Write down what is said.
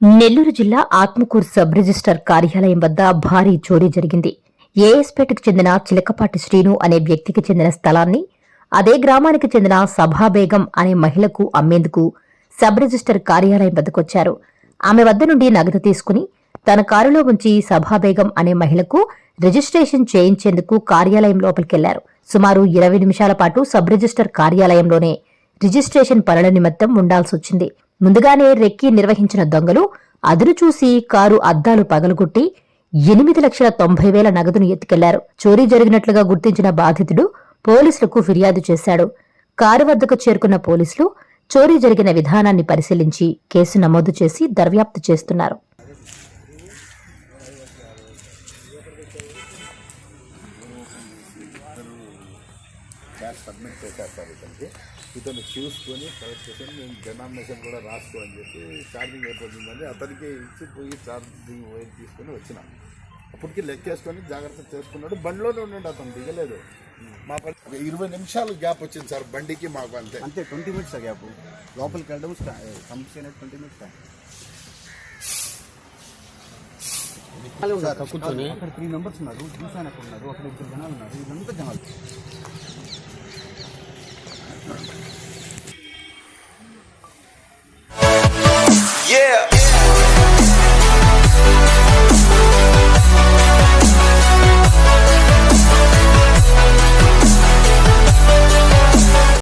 నెల్లూరు జిల్లా Atmakur sub register కార్యాలయం వద్ద భారీ చోరీ జరిగింది. ఏఎస్పేటకు చెందిన చిలకపాటి శ్రీను అనే వ్యక్తికి చెందిన స్థలాన్ని అదే గ్రామానికి చెందిన సభాబేగం అనే మహిళకు అమ్మేందుకు సబ్ రిజిస్టర్ కార్యాలయం వద్దకొచ్చారు ఆమె వద్ద నుండి నగదు తీసుకుని తన కారులో ఉంచి సభాబేగం అనే మహిళకు రిజిస్ట్రేషన్ చేయించేందుకు కార్యాలయం లోపలికెళ్ళారు. సుమారు ఇరవై నిమిషాల పాటు సబ్ రిజిస్టర్ కార్యాలయంలోనే రిజిస్ట్రేషన్ పనుల నిమిత్తం ఉండాల్సొచ్చింది. ముందుగానే రెక్కి నిర్వహించిన దొంగలు అదును చూసి కారు అద్దాలు పగలగొట్టి ఎనిమిది లక్షల తొంభై వేల నగదును ఎత్తుకెళ్ళారు. చోరీ జరిగినట్లుగా గుర్తించిన బాధితుడు పోలీసులకు ఫిర్యాదు చేశాడు. కారు వద్దకు చేరుకున్న పోలీసులు చోరీ జరిగిన విధానాన్ని పరిశీలించి కేసు నమోదు చేసి దర్యాప్తు చేస్తున్నారు. క్యాష్ సబ్మిట్ చేశారు సార్ ఇతనికి. ఇతను చూసుకొని కలెక్ట్ చేసుకొని నేను డినామినేషన్ కూడా రాసుకో అని చెప్పి ఛార్జింగ్ అయిపోతుందని అతనికి ఇచ్చి పోయి ఛార్జింగ్ వైర్ తీసుకొని వచ్చినాం. అప్పటికి లెక్కేసుకొని జాగ్రత్త చేసుకున్నాడు. బండిలోనే ఉండండి అతను దిగలేదు. మా పని ఒక ఇరవై నిమిషాలు గ్యాప్ వచ్చింది సార్ బండికి మాకు అంతే. అంతే ట్వంటీ మినిట్స్ గ్యాప్ లోపలికి వెళ్ళడం కంప్లీట్ ట్వంటీ మినిట్స్ అక్కడ త్రీ మెంబర్స్ ఉన్నారు చూసాను అక్కడ ఉన్నారు అక్కడ ఇద్దరు జనాలు ఉన్నారు వీళ్ళంతా జనాలు. Yeah.